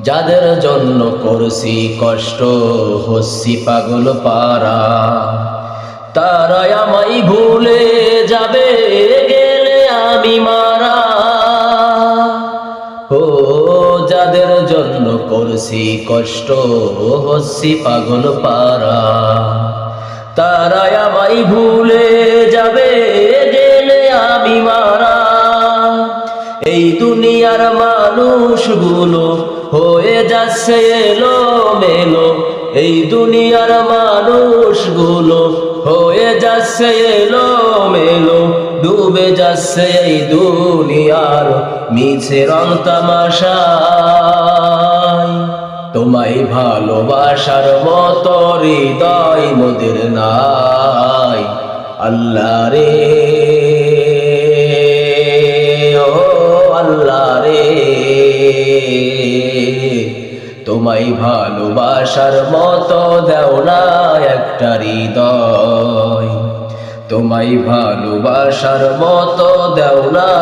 যাদের জন্য করছি কষ্ট, হচ্ছি পাগল পারা তারাই আমায় ভুলে যাবে, গেলে আমি মারা। ও, যাদের জন্য করছি কষ্ট, হচ্ছি পাগল পারা তারাই আমায় ভুলে যাবে, গেলে আমি মারা। এই দুনিয়ার মানুষগুলো হয়ে যাচ্ছে এলো মেলো এই দুনিয়ার মানুষ মানুষগুলো হয়ে যাচ্ছে এলো মেলো ডুবে যাচ্ছে এই দুনিয়ার মিছে রং তামাশায়। তোমায় ভালোবাসার মতো হৃদয় মোদের নাই। আল্লাহ রে তোমায় ভালোবাসার মতো দেও না একটা হৃদয়। তোমায় ভালোবাসার মতো দেও না